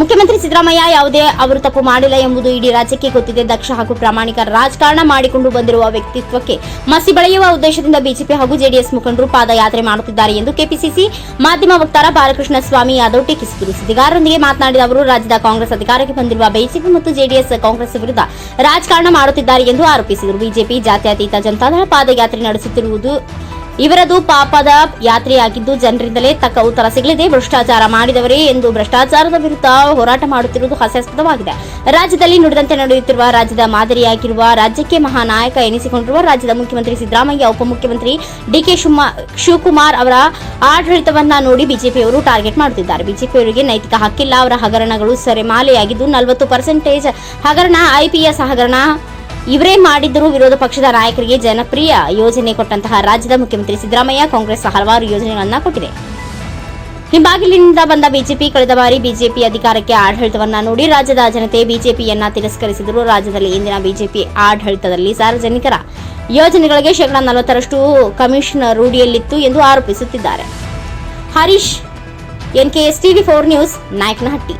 ಮುಖ್ಯಮಂತ್ರಿ ಸಿದ್ದರಾಮಯ್ಯ ಯಾವುದೇ ಅವರು ತಪ್ಪು ಮಾಡಿಲ್ಲ ಎಂಬುದು ಇಡೀ ರಾಜ್ಯಕ್ಕೆ ಗೊತ್ತಿದೆ. ದಕ್ಷ ಹಾಗೂ ಪ್ರಾಮಾಣಿಕ ರಾಜಕಾರಣ ಮಾಡಿಕೊಂಡು ಬಂದಿರುವ ವ್ಯಕ್ತಿತ್ವಕ್ಕೆ ಮಸಿ ಬೆಳೆಯುವ ಉದ್ದೇಶದಿಂದ ಬಿಜೆಪಿ ಹಾಗೂ ಜೆಡಿಎಸ್ ಮುಖಂಡರು ಪಾದಯಾತ್ರೆ ಮಾಡುತ್ತಿದ್ದಾರೆ ಎಂದು ಕೆಪಿಸಿಸಿ ಮಾಧ್ಯಮ ವಕ್ತಾರ ಬಾಲಕೃಷ್ಣ ಸ್ವಾಮಿ ಯಾದವ್ ಟೀಕಿಸಿದರು. ಸುದ್ದಿಗಾರರೊಂದಿಗೆ ಮಾತನಾಡಿದ ಅವರು, ರಾಜ್ಯದ ಕಾಂಗ್ರೆಸ್ ಅಧಿಕಾರಕ್ಕೆ ಬಂದಿರುವ ಬಿಜೆಪಿ ಮತ್ತು ಜೆಡಿಎಸ್ ಕಾಂಗ್ರೆಸ್ ವಿರುದ್ಧ ರಾಜಕಾರಣ ಮಾಡುತ್ತಿದ್ದಾರೆ ಎಂದು ಆರೋಪಿಸಿದರು. ಬಿಜೆಪಿ ಜಾತ್ಯತೀತ ಜನತಾದಳ ಪಾದಯಾತ್ರೆ ನಡೆಸುತ್ತಿರುವುದು ಇವರದು ಪಾಪದ ಯಾತ್ರೆಯಾಗಿದ್ದು ಜನರಿಂದಲೇ ತಕ್ಕ ಉತ್ತರ ಸಿಗಲಿದೆ. ಭ್ರಷ್ಟಾಚಾರ ಮಾಡಿದವರೇ ಎಂದು ಭ್ರಷ್ಟಾಚಾರದ ವಿರುದ್ಧ ಹೋರಾಟ ಮಾಡುತ್ತಿರುವುದು ಹಾಸ್ಯಾಸ್ಪದವಾಗಿದೆ. ರಾಜ್ಯದಲ್ಲಿ ನುಡಿದಂತೆ ನಡೆಯುತ್ತಿರುವ ರಾಜ್ಯದ ಮಾದರಿಯಾಗಿರುವ ರಾಜ್ಯಕ್ಕೆ ಮಹಾನಾಯಕ ಎನಿಸಿಕೊಂಡಿರುವ ರಾಜ್ಯದ ಮುಖ್ಯಮಂತ್ರಿ ಸಿದ್ದರಾಮಯ್ಯ, ಉಪಮುಖ್ಯಮಂತ್ರಿ ಡಿಕೆ ಶಿವಕುಮಾರ್ ಅವರ ಆಡಳಿತವನ್ನ ನೋಡಿ ಬಿಜೆಪಿಯವರು ಟಾರ್ಗೆಟ್ ಮಾಡುತ್ತಿದ್ದಾರೆ. ಬಿಜೆಪಿಯವರಿಗೆ ನೈತಿಕ ಹಕ್ಕಿಲ್ಲ. ಅವರ ಹಗರಣಗಳು ಸರಿಮಾಲೆಯಾಗಿದ್ದು ನಲವತ್ತು ಪರ್ಸೆಂಟೇಜ್ ಹಗರಣ ಐಪಿಎಸ್ ಹಗರಣ ಇವರೇ ಮಾಡಿದ್ದರೂ ವಿರೋಧ ಪಕ್ಷದ ನಾಯಕರಿಗೆ ಜನಪ್ರಿಯ ಯೋಜನೆ ಕೊಟ್ಟಂತಹ ರಾಜ್ಯದ ಮುಖ್ಯಮಂತ್ರಿ ಸಿದ್ದರಾಮಯ್ಯ ಕಾಂಗ್ರೆಸ್ ಹಲವಾರು ಯೋಜನೆಗಳನ್ನ ಕೊಟ್ಟಿದೆ. ಹಿಂಬಾಗಿಲಿನಿಂದ ಬಂದ ಬಿಜೆಪಿ ಕಳೆದ ಬಾರಿ ಬಿಜೆಪಿ ಅಧಿಕಾರಕ್ಕೆ ಆಡಳಿತವನ್ನ ನೋಡಿ ರಾಜ್ಯದ ಜನತೆ ಬಿಜೆಪಿಯನ್ನ ತಿರಸ್ಕರಿಸಿದರು. ರಾಜ್ಯದಲ್ಲಿ ಇಂದಿನ ಬಿಜೆಪಿ ಆಡಳಿತದಲ್ಲಿ ಸಾರ್ವಜನಿಕರ ಯೋಜನೆಗಳಿಗೆ ಶೇಕಡಾ ನಲವತ್ತರಷ್ಟು ಕಮಿಷನ್ ರೂಢಿಯಲ್ಲಿತ್ತು ಎಂದು ಆರೋಪಿಸುತ್ತಿದ್ದಾರೆ. Harish NKS TV four news, Nayakanahatti.